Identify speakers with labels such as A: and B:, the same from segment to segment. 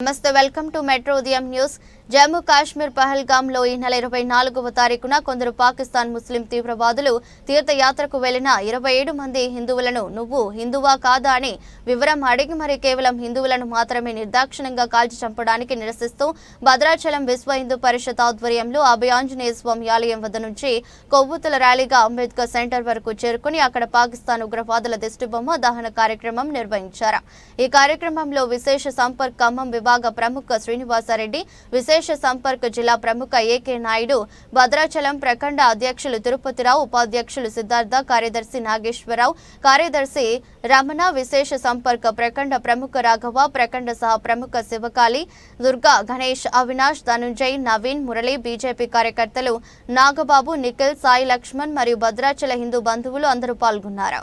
A: నమస్తే welcome to metro Udayam news. Jammu Kashmir పహల్గామ్లో ఈ నెల ఇరవై నాలుగవ తారీఖున కొందరు పాకిస్తాన్ ముస్లిం తీవ్రవాదులు తీర్థయాత్రకు వెళ్ళిన ఇరవై ఏడు మంది హిందువులను నువ్వు హిందువా కాదా అని వివరం అడిగి మరి కేవలం హిందువులను మాత్రమే నిర్దాక్షిణ్యంగా కాల్చి చంపడానికి నిరసిస్తూ భద్రాచలం విశ్వ హిందూ పరిషత్ ఆధ్వర్యంలో అభయాంజనేయ స్వామి ఆలయం వద్ద నుంచి కొవ్వొత్తుల ర్యాలీగా అంబేద్కర్ సెంటర్ వరకు చేరుకుని అక్కడ పాకిస్తాన్ ఉగ్రవాదుల దిష్టిబొమ్మ దహన కార్యక్రమం నిర్వహించారు. ఈ కార్యక్రమంలో విశేష సంపర్క్ ఖమ్మం విభాగ ప్రముఖ శ్రీనివాసారెడ్డి విశేష సంపర్క్ జిల్లా ప్రముఖ ఏకే నాయుడు భద్రాచలం ప్రఖండ అధ్యక్షులు తిరుపతిరావు ఉపాధ్యక్షులు సిద్ధార్థ కార్యదర్శి నాగేశ్వరరావు కార్యదర్శి రమణ విశేష సంపర్క ప్రఖండ ప్రముఖ రాఘవ ప్రఖండ సహ ప్రముఖ శివకాళి దుర్గా గణేష్ అవినాష్ ధనుంజయ్ నవీన్ మురళి బీజేపీ కార్యకర్తలు నాగబాబు నిఖిల్ సాయి లక్ష్మణ్ మరియు భద్రాచల హిందూ బంధువులు అందరూ పాల్గొన్నారు.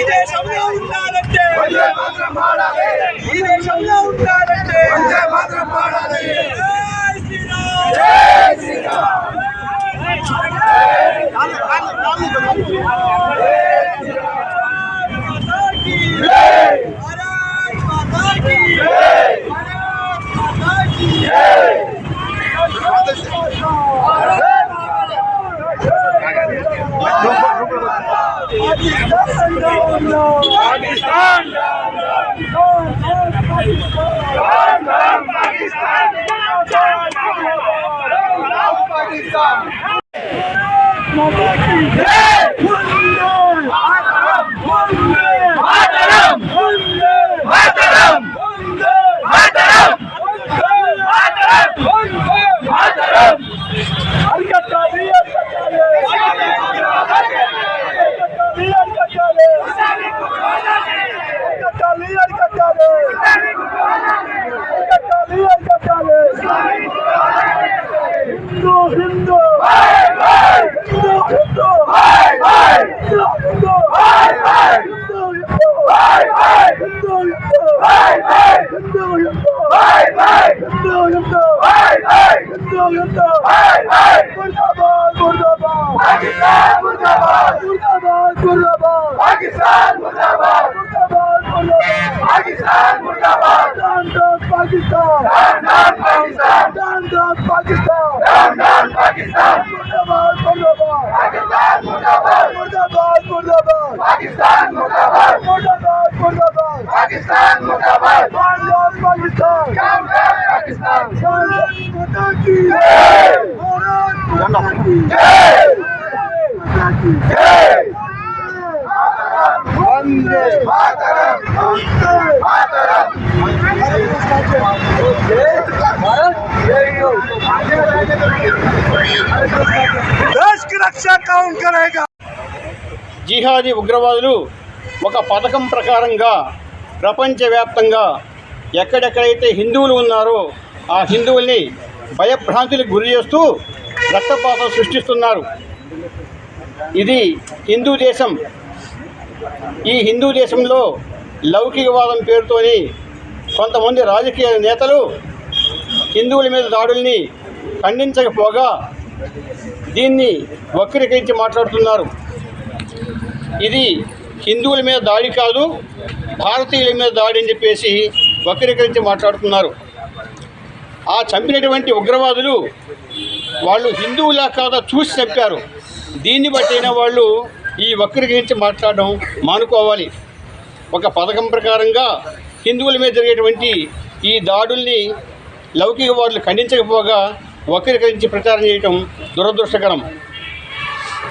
B: ఇదే సమయం ఉండాలంటే ఇదే సమయం Pakistan! Pakistan! জিন্দাবাদ পাকিস্তান। জিন্দাবাদ পাকিস্তান। মুর্দাবাদ মুর্দাবাদ পাকিস্তান মুর্দাবাদ। মুর্দাবাদ মুর্দাবাদ। পাকিস্তান মুর্দাবাদ। মুর্দাবাদ মুর্দাবাদ। পাকিস্তান মুর্দাবাদ। বাংলাদেশ পাকিস্তান। জিন্দাবাদ পাকিস্তান। ভারত মাতা কি জয়। ভারত মাতা কি জয়। মাতা কি জয় বন্দে মাতরম বন্দে মাতরম
C: జిహాదీ ఉగ్రవాదులు ఒక పథకం ప్రకారంగా ప్రపంచవ్యాప్తంగా ఎక్కడెక్కడైతే హిందువులు ఉన్నారో ఆ హిందువుల్ని భయభ్రాంతులకు గురి చేస్తూ రక్తపాతం సృష్టిస్తున్నారు. ఇది హిందూ దేశం. ఈ హిందూ దేశంలో లౌకికవాదం పేరుతోని కొంతమంది రాజకీయ నేతలు హిందువుల మీద దాడుల్ని ఖండించకపోగా దీన్ని వక్రీకరించి మాట్లాడుతున్నారు. ఇది హిందువుల మీద దాడి కాదు భారతీయుల మీద దాడి అని చెప్పేసి వక్రీకరించి మాట్లాడుతున్నారు. ఆ చంపినటువంటి ఉగ్రవాదులు వాళ్ళు హిందువులా కాదా చూసి చెప్పారు దీన్ని బట్టైనా వాళ్ళు ఈ వక్రీకరించి మాట్లాడడం మానుకోవాలి. ఒక పథకం ప్రకారంగా హిందువుల మీద జరిగేటువంటి ఈ దాడుల్ని లౌకికవాదులు ఖండించకపోగా వక్రీకరించి ప్రచారం చేయటం దురదృష్టకరం.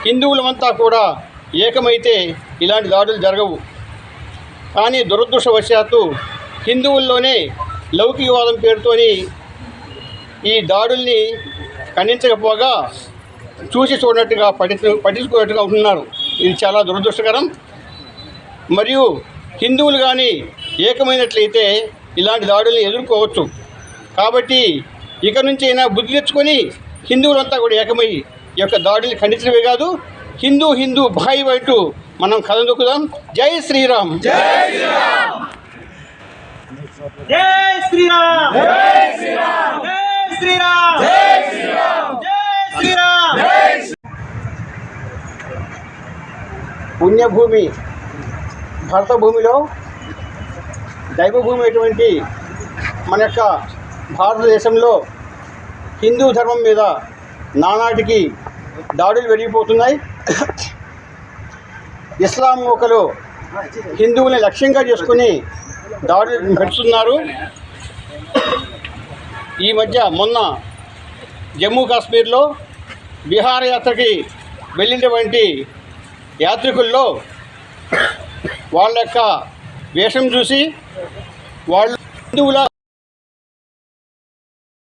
C: హిందువులమంతా కూడా ఏకమైతే ఇలాంటి దాడులు జరగవు. కానీ దురదృష్టవశాత్తు హిందువుల్లోనే లౌకికవాదం పేరుతోని ఈ దాడుల్ని ఖండించకపోగా చూసి చూడనట్టుగా పఠించు పట్టించుకున్నట్టుగా ఉంటున్నారు. ఇది చాలా దురదృష్టకరం. మరియు హిందువులు కానీ ఏకమైనట్లయితే ఇలాంటి దాడుల్ని ఎదుర్కోవచ్చు. కాబట్టి ఇక నుంచి అయినా బుద్ధి తెచ్చుకొని హిందువులంతా కూడా ఏకమై ఈ యొక్క దాడుల్ని ఖండించడమే కాదు హిందూ హిందూ భాయి వైటు మనం కలదొక్కుదాం జై శ్రీరామ్.
B: జై శ్రీరామ్. జై శ్రీరామ్. జై శ్రీరామ్. జై శ్రీరామ్. జై శ్రీరామ్.
C: పుణ్యభూమి భరత భూమిలో దైవభూమి అటువంటి మన యొక్క భారతదేశంలో హిందూ ధర్మం మీద నానాటికి దాడులు పెరిగిపోతున్నాయి ఇస్లాం ఒకరు హిందువుల్ని లక్ష్యంగా చేసుకుని దాడులు పెడుతున్నారు ఈ మధ్య మొన్న జమ్మూ కాశ్మీర్లో విహారయాత్రకి వెళ్ళినటువంటి యాత్రికుల్లో వాళ్ళ యొక్క వేషం చూసి వాళ్ళు హిందువుల